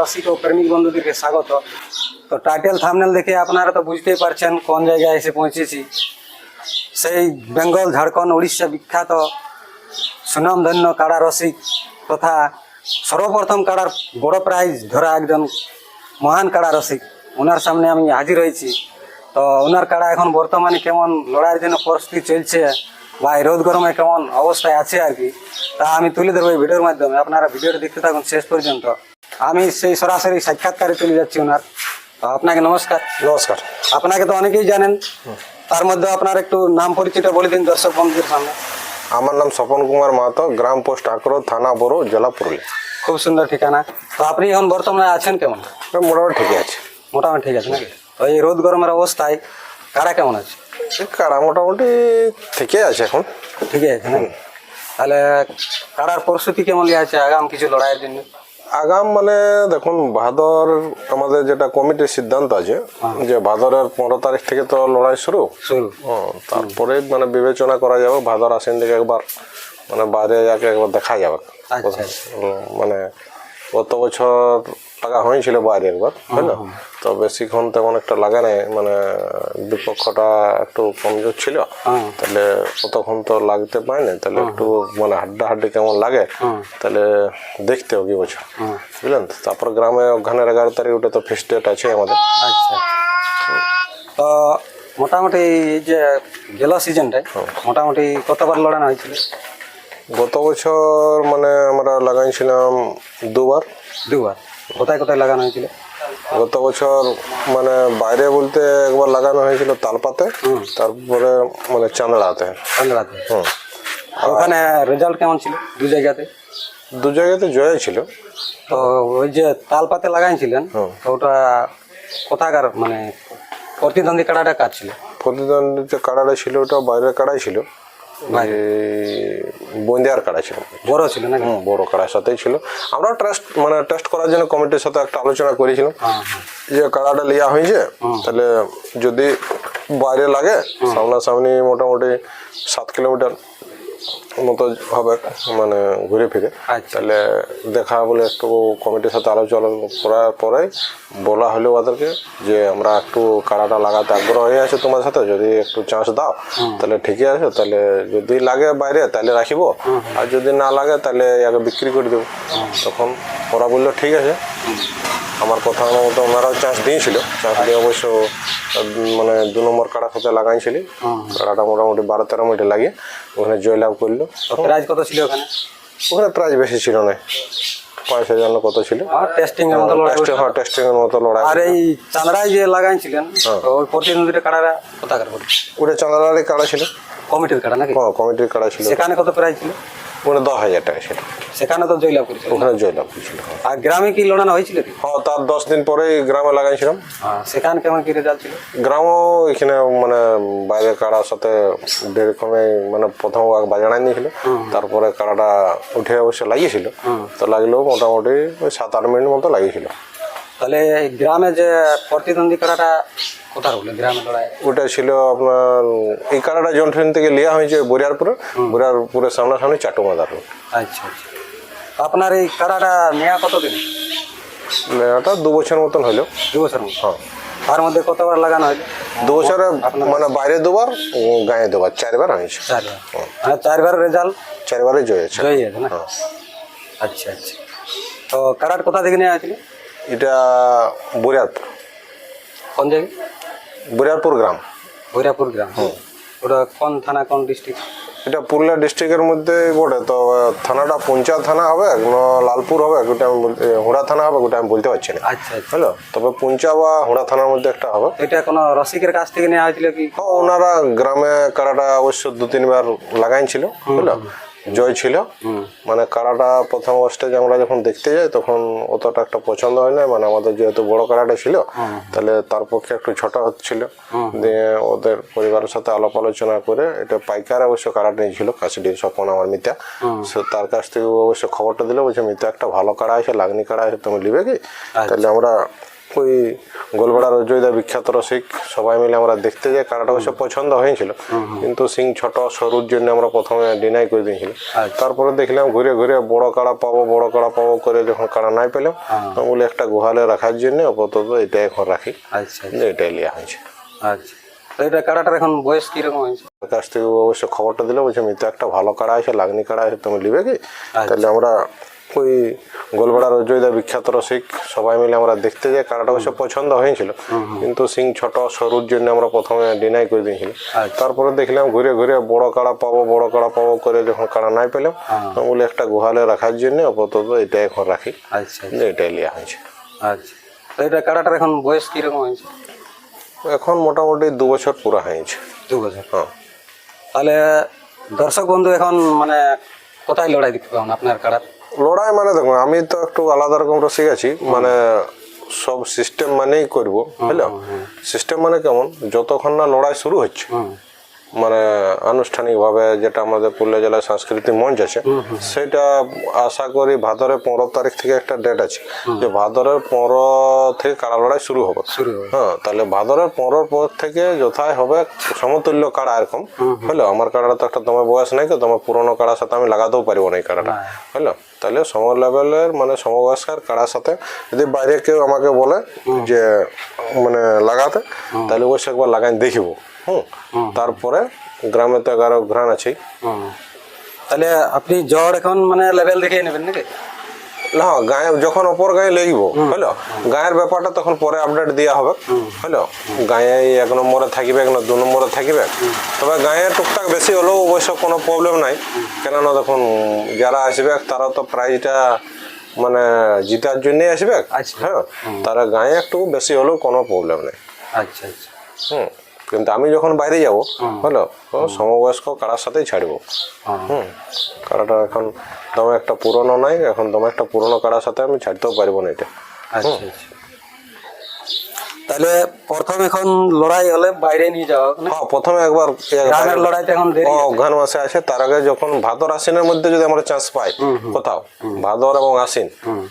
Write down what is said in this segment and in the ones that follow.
রসিক ও প্রেমিক স্বাগত। তো টাইটেল থামনেল দেখে আপনারা তো বুঝতেই পারছেন কোন জায়গায় এসে পৌঁছেছি। সেই বেঙ্গল, ঝাড়খণ্ড, উড়িষ্যা বিখ্যাত সুনামধন্য রসিক তথা সর্বপ্রথম কাড়ার বড় প্রাইজ ধরা একজন মহান কাড়া, রসিক। ওনার সামনে আমি হাজির হয়েছি। তো ওনার কাড়া এখন বর্তমানে কেমন লড়াইয়ের জন্য প্রস্তুতি চলছে বা এই রোদ গরমে কেমন অবস্থায় আছে আর কি? তা আমি তুলে ধরবো এই ভিডিওর মাধ্যমে। আপনারা ভিডিওটা দেখতে থাকুন শেষ পর্যন্ত। আমি সেই সরাসরি সাক্ষাৎকারে চলে যাচ্ছি ওনার। আপনাকে নমস্কার। নমস্কার। আপনাকে তো অনেকেই জানেন। তার মধ্যে আপনার একটু নাম পরিচয়টা বলে দিন দর্শক বন্ধুদের সামনে। আমার নাম স্বপন কুমার মাহাতো গ্রাম পোস্ট আকরো থানা বড়ো জেলা পুরুলিয়া। খুব সুন্দর ঠিকানা। তো আপনি এখন বর্তমানে আছেন কেমন? মোটামুটি ঠিকই আছে। মোটামুটি ঠিক আছে নাকি? তো এই রোদ গরমের অবস্থায় কারা কেমন আছে? কাড়া মোটামুটি ঠিকই আছে এখন। ঠিকই আছে তাহলে কারার প্রস্তুতি কেমন লিয়ে আছে? আগাম কিছু লড়াইয়ের জন্য? আগাম মানে দেখুন ভাদর আমাদের যেটা কমিটির সিদ্ধান্ত আছে যে ভাদরের পনেরো তারিখ থেকে তো লড়াই শুরু। তারপরে মানে বিবেচনা করা যাবে ভাদর আসেন থেকে একবার মানে বাইরে যাকে একবার দেখা যাবে। আচ্ছা মানে গত বছর লাগা হয়েছিল বাইরে একবার বুঝলো তো বেশিক্ষণ তেমন একটা লাগা নাই মানে বিপক্ষটা একটু কমজোর ছিল হ্যাঁ। তাহলে অতক্ষণ তো লাগতে পারেনি তাহলে একটু মানে হাড্ডা হাড্ডি কেমন লাগে তাহলে দেখতে হবে কি বছর বুঝলেন? তারপর গ্রামে ওখানের এগারো তারিখ ওটা তো ফিক্সড ডেট আছে আমাদের। আচ্ছা। তো মোটামুটি এই যে গেল সিজনটায় মোটামুটি কতবার লড়ানো হয়েছিল? গত বছর মানে আমরা লাগাইছিলাম দুবার। দুবার। কোথায় কোথায় লাগানো হয়েছিল? গত বছর মানে বাইরে বলতে একবার লাগানো হয়েছিল তালপাতে তারপরে মানে চাঁদড়াতে চান্দ্রাতে। হুম। ওখানে রেজাল্ট কেমন ছিল দু জায়গাতে? দু জায়গাতে জয় ছিল। তো ওই যে তালপাতে লাগাইছিলেন তো ওটা কোথাকার মানে প্রতিদ্বন্দ্বী কাড়াটা কাজ ছিল? প্রতিদ্বন্দ্বিতা কাড়াটা ছিল ওটা বাইরের কাড়াই ছিল। বন্দিয়ার কাড়া ছিল? বড় ছিল না বড় কাড়ার সাথেই ছিল। আমরা টেস্ট মানে টেস্ট করার জন্য কমিটির সাথে একটা আলোচনা করেছিলাম। হ্যাঁ হ্যাঁ। যে কাড়াটা লিয়া হয়েছে তাহলে যদি বাইরে লাগে সামনাসামনি মোটামুটি সাত কিলোমিটার মতো হবে মানে ঘুরে ফিরে। আচ্ছা। তাহলে দেখা বলে একটু কমিটির সাথে আলোচনা করার পরে বলা হলো ওদেরকে যে আমরা একটু কাড়াটা লাগাতে আগ্রহ হয়ে আছে তোমার সাথে যদি একটু চান্স দাও তাহলে ঠিকই আছে তাহলে যদি লাগে বাইরে তাহলে রাখিব। আর যদি না লাগে তাহলে আগে বিক্রি করে দেবো। তখন ওরা বলল ঠিক আছে। আমার কথা মতো ওনারাও চান্স দিয়েছিল। চান্স দিয়ে অবশ্য মানে দু নম্বর কাড়া সাথে লাগাইছিলি। কাড়াটা মোটামুটি বারো তেরো মিনিটে লাগিয়ে ওখানে জয়লাভ করল। তো প্রাইজ কত ছিল ওখানে? ওখানে প্রাইজ বেশি ছিল না। পাঁচ হাজার না কত ছিল? আর টেস্টিং এর মতো লড়াই হ্যাঁ টেস্টিং এর মতো লড়াই আর এই চাঁদরায় যে লাগাইছিলেন তো ওই প্রতিদ্বন্দ্বীটা কাড়ারা কোথাকার ওটা চাঁদালারি কাড়া ছিল? কমিটির কাড়া নাকি? হ্যাঁ কমিটির কাড়া ছিল? সেখানে কত প্রাইজ ছিল? ওখানে দশ হাজার টাকা ছিল সেখানে তো জয়লাভ করেছিল। ওখানে জয়লাভ করেছিল হ্যাঁ। আর গ্রামে কি লড়ানো হয়েছিল কি? হ্যাঁ তার দশ দিন পরেই গ্রামে লাগাইছিলাম। হ্যাঁ, সেখানে কেমন কি রেজাল্ট ছিল? গ্রামও এখানে মানে বাইরে কাড়ার সাথে যেরকমে মানে প্রথম বাজানাই নিয়েছিল তারপরে কাড়াটা উঠে অবশ্য লাগিয়েছিল। তো লাগলেও মোটামুটি ওই সাত আট মিনিট মতো লাগিয়েছিল। তাহলে গ্রামে যে প্রতিদ্বন্দ্বী বলে গ্রামে লড়াই? ওটা ছিল আপনার এই কাড়াটা জনট্রেন থেকে নেওয়া হয়েছে বরিয়ারপুরে। বরিয়ারপুরের সামনাসামনি চাটু মাদার রোড। আচ্ছা আচ্ছা। আপনার এই কাড়াটা নেওয়া কতদিন? ওটা দু বছর মতন হলো। দু বছর মতো হ্যাঁ। তার মধ্যে কতবার লাগানো হয়েছে দু বছরে মানে বাইরে দুবার গায়ে দুবার চারবার হয়েছে। চারবার। মানে চারবার রেজাল্ট? চারবারে জয় আছে জয়ী আছে না? হ্যাঁ। আচ্ছা আচ্ছা। তো কাড়ার কোথা থেকে নেওয়া হয়েছিল? এটা বরিয়ারপুর কোন জায়গায় বরিয়ারপুর গ্রাম। ভৈরাপুর গ্রাম। ওটা কোন থানা কোন ডিস্ট্রিক্ট এটা পুরুলিয়া ডিস্ট্রিক্টের মধ্যে বটে। তো থানাটা পঞ্চায়েত থানা হবে লালপুর হবে গোটা আমি বলতে হুড়া থানা হবে গোটা আমি বলতে পারছি না। আচ্ছা আচ্ছা। হ্যালো তবে পঞ্চা বা হুড়া থানার মধ্যে একটা হবে। এটা কোনো রসিকের কাছ থেকে নেওয়া হয়েছিল কি? ওনারা গ্রামে কারাটা অবশ্য দু তিনবার লাগাইছিল বুঝলো জয় ছিল। মানে কারাটা প্রথম স্টেজ আমরা যখন দেখতে যাই, তখন অতটা একটা পছন্দ হয় না। মানে আমাদের যেহেতু বড় কারাটা ছিল, তাহলে তার পক্ষে একটু ছোট হচ্ছিল। দিয়ে ওদের পরিবারের সাথে আলাপ আলোচনা করে এটা পাইকার অবশ্য কারাটা নিয়েছিল কাশিডি স্বপন, আমার মিতা। সে তার কাছ থেকে অবশ্য খবরটা দিলে, বলছে, মিতা, একটা ভালো কারা আছে, লাগনি কাড়া আছে, তুমি নিবে কি? তাহলে আমরা ওই গোলবেড়ার অজয়দা বিখ্যাত রসিক সবাই মিলে আমরা দেখতে যাই কারাটা অবশ্য পছন্দ হয়েছিল। কিন্তু সিং ছোট সরুর জন্য আমরা প্রথমে ডিনাই করে দিয়েছিলাম। আচ্ছা। তারপরে দেখলাম ঘুরে ঘুরে বড় কাড়া পাবো বড় কাড়া পাবো করে যখন কাড়া নাই পেলাম তো বলে একটা গুহালে রাখার জন্য আপাতত এটা এখন রাখি। আচ্ছা এটাই নেওয়া হয়েছে। আচ্ছা। তো এটা কাড়াটার এখন বয়স কীরকম হয়েছে? কাছ থেকে অবশ্য খবরটা দিলে বলছে মিতো একটা ভালো কাড়া আছে লাগনি কাড়া আছে তুমি নিবে কি? তাহলে আমরা ওই গোলবেড়ার অজয়দা বিখ্যাত রসিক সবাই মিলে আমরা দেখতে যাই কারাটা অবশ্য পছন্দ হয়েছিল। কিন্তু সিং ছোট সরুর জন্য আমরা প্রথমে ডিনাই করে দিয়েছিলাম। আচ্ছা। তারপরে দেখলাম ঘুরে ঘুরে বড় কাড়া পাবো বড় কাড়া পাবো করে যখন কাড়া নাই পেলাম তো বলে একটা গুহালে রাখার জন্য আপাতত এটা এখন রাখি। আচ্ছা এটাই লিয়া হয়েছে। আচ্ছা। এটা কাড়াটার এখন বয়স কীরকম হয়েছে? এখন মোটামুটি দু বছর পুরা হয়েছে। দু বছর। হ্যাঁ। তাহলে দর্শক বন্ধু এখন মানে কোথায় লড়াই দেখতে পাবেন আপনার কাড়ার? লড়াই মানে দেখুন আমি তো একটু আলাদা রকম রসিক আছি মানে সব সিস্টেম মানেই করব বুঝলো? সিস্টেম মানে কেমন যতক্ষণ না লড়াই শুরু হচ্ছে মানে আনুষ্ঠানিকভাবে যেটা আমাদের পুরুলিয়া জেলার সাংস্কৃতিক মঞ্চ আছে সেটা আশা করি ভাদরের পনেরো তারিখ থেকে একটা ডেট আছে যে ভাদরের পনেরো থেকে কাড়া লড়াই শুরু হবে। হ্যাঁ তাহলে ভাদরের পনেরোর পর থেকে যথায় হবে সমতুল্য কাড়া এরকম হলো আমার কাড়াটা তো একটা তোমার বয়স নাই তো তোমার পুরোনো কাড়ার সাথে আমি লাগাতেও পারব না এই কাড়াটা হলো তাহলে সম লেভেলের মানে সমবয়স্কার কারার সাথে যদি বাইরে কেউ আমাকে বলে যে মানে লাগাতে তাহলে অবশ্যই একবার লাগাই দেখিব। হুম। তারপরে গ্রামে তো এগারো ঘ্রাণ আছেই। তাহলে আপনি জ্বর এখন মানে লেভেল দেখে নেবেন নাকি? না গায়ে যখন অপর গায়ে লেগিব হলো গায়ের ব্যাপারটা তখন পরে আপডেট দেওয়া হবে হলো গায়ে এক নম্বরে থাকিবে না দু নম্বরে থাকিবে। তবে গায়ে টুকটাক বেশি হলেও অবশ্য কোনো প্রবলেম নাই। কেননা দেখুন যারা আসবে তারা তো প্রাইজটা মানে জিতার জন্যই আসবে। আচ্ছা। হ্যাঁ? তারা গায়ে একটু বেশি হলেও কোনো প্রবলেম নেই। আচ্ছা আচ্ছা। হুম। কিন্তু আমি যখন বাইরে যাব হলো? তো সমবয়স্ক কারার সাথেই ছাড়বো। হ্যাঁ। হুম। কারাটা এখন তোমার একটা পুরনো নাই এখন তোমার একটা পুরনো কারার সাথে আমি ছাড়তেও পারব না এটা। আচ্ছা। তাহলে প্রথম এখন লড়াই হলে বাইরে নিয়ে যাওয়া হ্যাঁ প্রথমে একবার গ্রামের লড়াইটা এখন দেরি ও অঘ্রাণ মাসে আছে তার আগে যখন ভাদর আশ্বিনের মধ্যে যদি আমরা চান্স পাই কোথাও ভাদর এবং আশ্বিন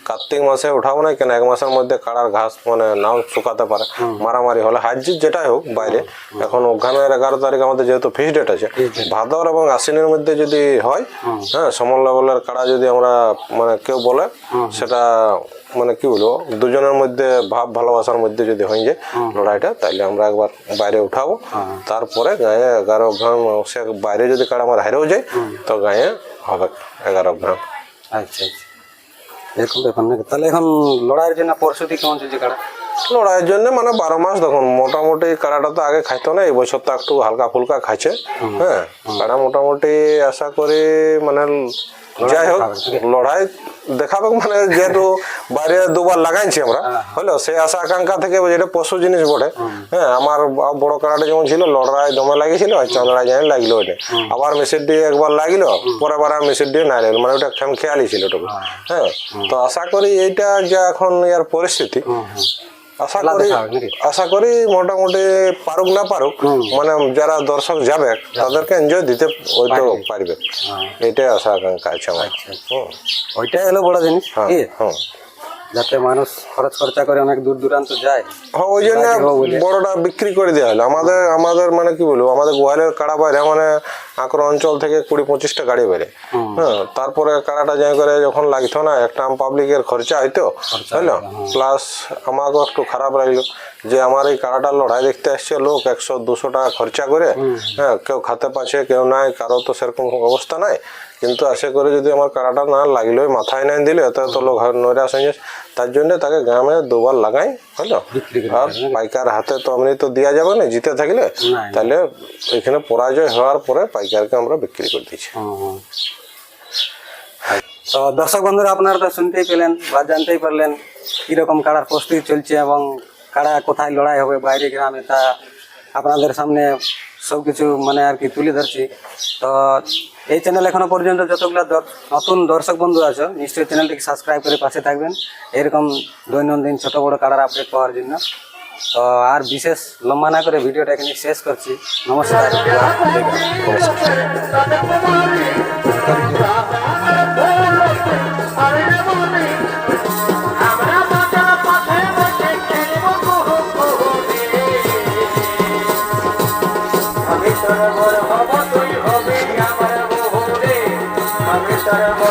কার্তিক মাসে উঠাবো না কেন? এক মাসের মধ্যে কাড়ার ঘাস মানে নাও শুকাতে পারে মারামারি হলে হাজির যেটাই হোক বাইরে এখন অঘ্রাণের এগারো তারিখ আমাদের যেহেতু ফিক্সড ডেট আছে ভাদর এবং আশ্বিনের মধ্যে যদি হয় হ্যাঁ সমল লেভেলের কাড়া যদি আমরা মানে কেউ বলে সেটা মানে কি বলব দুজনের মধ্যে ভাব ভালোবাসার মধ্যে যদি হয়ে যায় লড়াইটা তাইলে আমরা একবার বাইরে উঠাবো। তারপরে গায়ে এগারো গ্রাম সে বাইরে যদি কাড়া আমার হারেও যায় তো গায়ে হবে এগারো গ্রাম। আচ্ছা আচ্ছা। এরকম ব্যাপার নাকি? তাহলে এখন লড়াইয়ের জন্য প্রস্তুতি কেমন চলছে কাড়া লড়াইয়ের জন্য মানে বারো মাস দেখুন মোটামুটি কাড়াটা তো আগে খাইতো না এই বছর তো একটু হালকা ফুলকা খাইছে। হ্যাঁ কাড়া মোটামুটি আশা করি মানে যাই হোক লড়াই দেখাবে মানে যেহেতু বাইরে দুবার লাগাইছি আমরা হলো সেই আশা আকাঙ্ক্ষা থেকে যেটা পশু জিনিস বটে হ্যাঁ আমার বড় কাড়াটা যেমন ছিল লড়াই দমে লাগিয়েছিল চন্দ্রায় লড়াই জানি লাগল ওটা আবার মেসের দিয়ে একবার লাগিলো পরে বার আর মেসের দিয়ে না লাগল মানে ওটা খেম খেয়ালি ছিল ওটুকু হ্যাঁ। তো আশা করি এইটা যে এখন ইয়ার পরিস্থিতি আশা করি? আশা করি মোটামুটি পারুক না পারুক মানে যারা দর্শক যাবে তাদেরকে এনজয় দিতে হয়তো পারবে। এটাই আশা আকাঙ্ক্ষা আছে আমার। ওইটাই হলো বড় জিনিস হ্যাঁ যাতে মানুষ খরচ খরচা করে অনেক দূর দূরান্ত যায়। হ্যাঁ ওই জন্য বড়টা বিক্রি করে দেওয়া হলো। আমাদের আমাদের মানে কি বলব আমাদের গোয়ালের কাড়া বাইরে মানে আঁকড় অঞ্চল থেকে কুড়ি পঁচিশটা গাড়ি বেরে হ্যাঁ তারপরে কাড়াটা যাই করে যখন লাগতো না একটা আম পাবলিকের খরচা হইতো বুঝলো প্লাস আমাকেও একটু খারাপ লাগল যে আমার এই কাড়াটার লড়াই দেখতে আসছে লোক একশো দুশো টাকা খরচা করে। হ্যাঁ কেউ খাতে পাচ্ছে কেউ নাই কারও তো সেরকম অবস্থা নাই। কিন্তু আশা করে যদি আমার কাড়াটা না লাগল মাথায় নাই দিলে এত এত লোক নৈরাশ হয়ে তার জন্য তাকে গ্রামে দুবার লাগাই করে আর পাইকার হাতে তো এমনি তো দেওয়া যাবে না জিতে থাকলে। তাহলে এখানে পরাজয় হওয়ার পরে পাইকারকে আমরা বিক্রি করে দিচ্ছি। তো দর্শক বন্ধুরা, আপনারা তো শুনতেই পেলেন বা জানতেই পারলেন কীরকম কাড়ার প্রস্তুতি চলছে এবং কাড়া কোথায় লড়াই হবে, বাইরে গ্রামে, তা আপনাদের সামনে সব কিছু মানে আর কি তুলে ধরছি। তো এই চ্যানেল এখনও পর্যন্ত যতগুলো নতুন দর্শক বন্ধু আছো, নিশ্চয়ই চ্যানেলটিকে সাবস্ক্রাইব করে পাশে থাকবেন। এরকম দৈনন্দিন ছোট বড় কাড়ার আপডেট পাওয়ার জন্য। তো আর বিশেষ লম্বা না করে ভিডিওটা এখানে শেষ করছি। নমস্কার। তোর